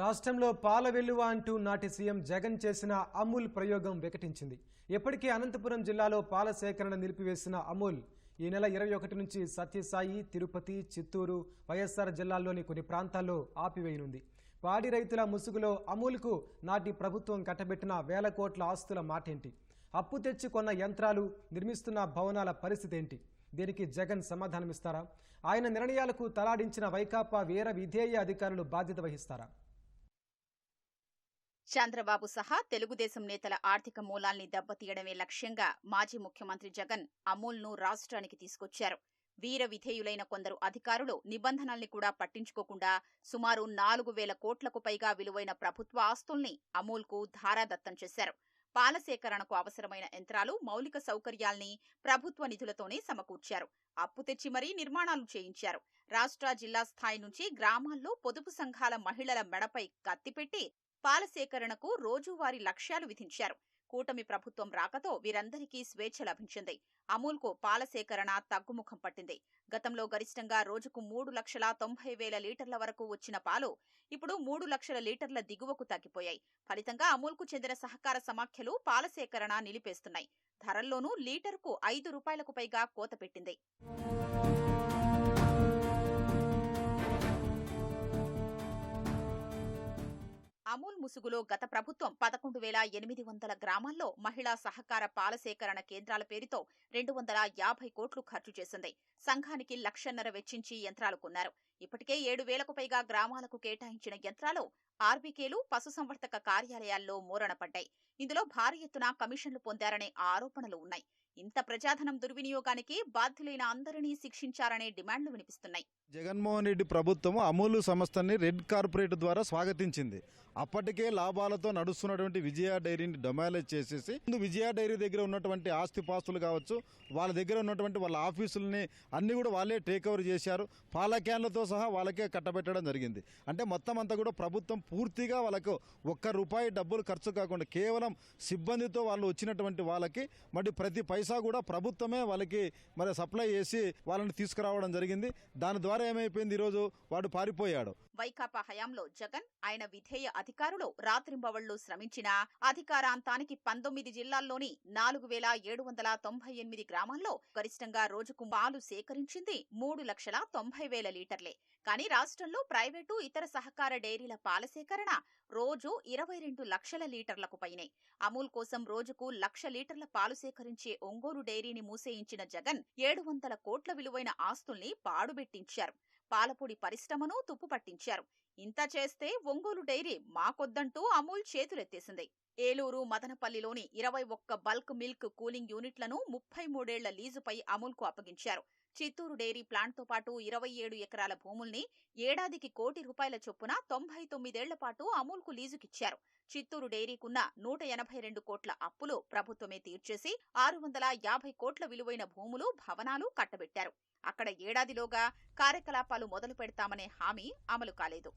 రాష్ట్రంలో పాల వెల్లువ అంటూ నాటి సీఎం జగన్ చేసిన అమూల్ ప్రయోగం వికటించింది. ఇప్పటికే అనంతపురం జిల్లాలో పాల సేకరణ నిలిపివేసిన అమూల్ ఈ నెల ఇరవై ఒకటి నుంచి సత్యసాయి తిరుపతి చిత్తూరు వైఎస్ఆర్ జిల్లాల్లోని కొన్ని ప్రాంతాల్లో ఆపివేయనుంది. పాడి రైతుల ముసుగులో అమూల్కు నాటి ప్రభుత్వం కట్టబెట్టిన వేల కోట్ల ఆస్తుల మాటేంటి? అప్పు తెచ్చి కొన్న యంత్రాలు నిర్మిస్తున్న భవనాల పరిస్థితి ఏంటి దీనికి జగన్ సమాధానమిస్తారా? ఆయన నిర్ణయాలకు తలాడించిన వైకాపా వీర విధేయ అధికారులు బాధ్యత వహిస్తారా? చంద్రబాబు సహా తెలుగుదేశం నేతల ఆర్థిక మూలాల్ని దెబ్బతీయడమే లక్ష్యంగా మాజీ ముఖ్యమంత్రి జగన్ అమూల్ను రాష్ట్రానికి తీసుకొచ్చారు. వీర విధేయులైన కొందరు అధికారులు నిబంధనల్ని కూడా పట్టించుకోకుండా సుమారు నాలుగు వేల కోట్లకు పైగా విలువైన ప్రభుత్వ ఆస్తుల్ని అమూల్కు ధారాదత్తం చేశారు. పాల సేకరణకు అవసరమైన యంత్రాలు మౌలిక సౌకర్యాల్ని ప్రభుత్వ నిధులతోనే సమకూర్చారు. అప్పు తెచ్చి మరీ నిర్మాణాలు చేయించారు. రాష్ట్ర జిల్లా స్థాయి నుంచి గ్రామాల్లో పొదుపు సంఘాల మహిళల మెడపై కత్తిపెట్టి పాల సేకరణకు రోజువారీ లక్ష్యాలు విధించారు. కూటమి ప్రభుత్వం రాకతో వీరందరికీ స్వేచ్ఛ లభించింది. అమూల్కు పాల సేకరణ తగ్గుముఖం పట్టింది. గతంలో గరిష్టంగా రోజుకు మూడు లక్షల తొంభై వేల లీటర్ల వరకు వచ్చిన పాలు ఇప్పుడు మూడు లక్షల లీటర్ల దిగువకు తగ్గిపోయాయి. ఫలితంగా అమూల్కు చెందిన సహకార సమాఖ్యలు పాల సేకరణ నిలిపేస్తున్నాయి. ధరల్లోనూ లీటర్కు ఐదు రూపాయలకు పైగా కోత పెట్టింది. ముసుగులో గత ప్రభుత్వం పదకొండు వేల ఎనిమిది వందల గ్రామాల్లో మహిళా సహకార పాలసేకరణ కేంద్రాల పేరుతో రెండు వందల యాభై కోట్లు ఖర్చు చేసింది. సంఘానికి లక్షన్నర వెచ్చించి యంత్రాలు కొన్నారు. ఇప్పటికే ఏడు వేలకు పైగా గ్రామాలకు కేటాయించిన యంత్రాలు ఆర్బీకేలు పశుసంవర్ధక కార్యాలయాల్లో మూరణపడ్డాయి ఇందులో భారీ ఎత్తున కమిషన్లు పొందారనే ఆరోపణలు ఉన్నాయి. ఇంత ప్రజాధనం దుర్వినియోగానికి బాధ్యులైన అందరినీ శిక్షించారనే డిమాండ్లు వినిపిస్తున్నాయి. జగన్మోహన్ రెడ్డి ప్రభుత్వం అమూలు సంస్థని రెడ్ కార్పొరేట్ ద్వారా స్వాగతించింది. అప్పటికే లాభాలతో నడుస్తున్నటువంటి విజయ డైరీని డొమాలైజ్ చేసేసి ముందు విజయ డైరీ దగ్గర ఉన్నటువంటి ఆస్తిపాస్తులు కావచ్చు వాళ్ళ దగ్గర ఉన్నటువంటి వాళ్ళ ఆఫీసులని అన్ని కూడా వాళ్ళే టేక్ ఓవర్ చేశారు. పాల క్యాన్లతో సహా వాళ్ళకే కట్టబెట్టడం జరిగింది. అంటే మొత్తం అంతా కూడా ప్రభుత్వం పూర్తిగా వాళ్ళకు ఒక్క రూపాయి డబ్బులు ఖర్చు కాకుండా కేవలం సిబ్బందితో వాళ్ళు వచ్చినటువంటి వాళ్ళకి మరి ప్రతి పైసా కూడా ప్రభుత్వమే వాళ్ళకి మరి సప్లై చేసి వాళ్ళని తీసుకురావడం జరిగింది. దాని ద్వారా ఏమైపోయింది ఈరోజు? వాడు పారిపోయాడు. వైకాపా హయాంలో జగన్ ఆయన విధేయ అధికారులు రాత్రింబవళ్ళు శ్రమించిన అధికారాంతానికి పంతొమ్మిది జిల్లాల్లోని నాలుగు వేల ఏడు వందల తొంభై ఎనిమిది గ్రామాల్లో గరిష్టంగా రోజుకు పాలు సేకరించింది మూడు లక్షల తొంభై వేల లీటర్లే. కానీ రాష్ట్రంలో ప్రైవేటు ఇతర సహకార డైరీల పాలసీ సేకరణ రోజు ఇరవై రెండు లక్షల లీటర్లకు పైనే. అమూల్ కోసం రోజుకు లక్ష లీటర్ల పాలు సేకరించే ఒంగోలు డైరీని మూసేయించిన జగన్ ఏడు వందల కోట్ల విలువైన ఆస్తుల్ని పాడుబెట్టించారు. పాలపొడి పరిశ్రమను తుప్పుపట్టించారు ఇంత చేస్తే ఒంగోలు డైరీ మాకొద్దంటూ అమూల్ చేతులెత్తేసింది. ఏలూరు మదనపల్లిలోని ఇరవై ఒక్క బల్క్ మిల్క్ కూలింగ్ యూనిట్లను ముప్పై మూడేళ్ళ లీజుపై అమూల్కు అప్పగించారు. చిత్తూరు డైరీ ప్లాంట్తో పాటు ఇరవై ఏడు ఎకరాల భూముల్ని ఏడాదికి కోటి రూపాయల చొప్పున తొంభై తొమ్మిదేళ్ళ పాటు అమూల్కు లీజుకిచ్చారు. చిత్తూరు డైరీకున్న నూట ఎనభై రెండు కోట్ల అప్పులు ప్రభుత్వమే తీర్చేసి ఆరు వందల యాభై కోట్ల విలువైన భూములు భవనాలు కట్టబెట్టారు. అక్కడ ఏడాదిలోగా కార్యకలాపాలు మొదలు పెడతామనే హామీ అమలు కాలేదు.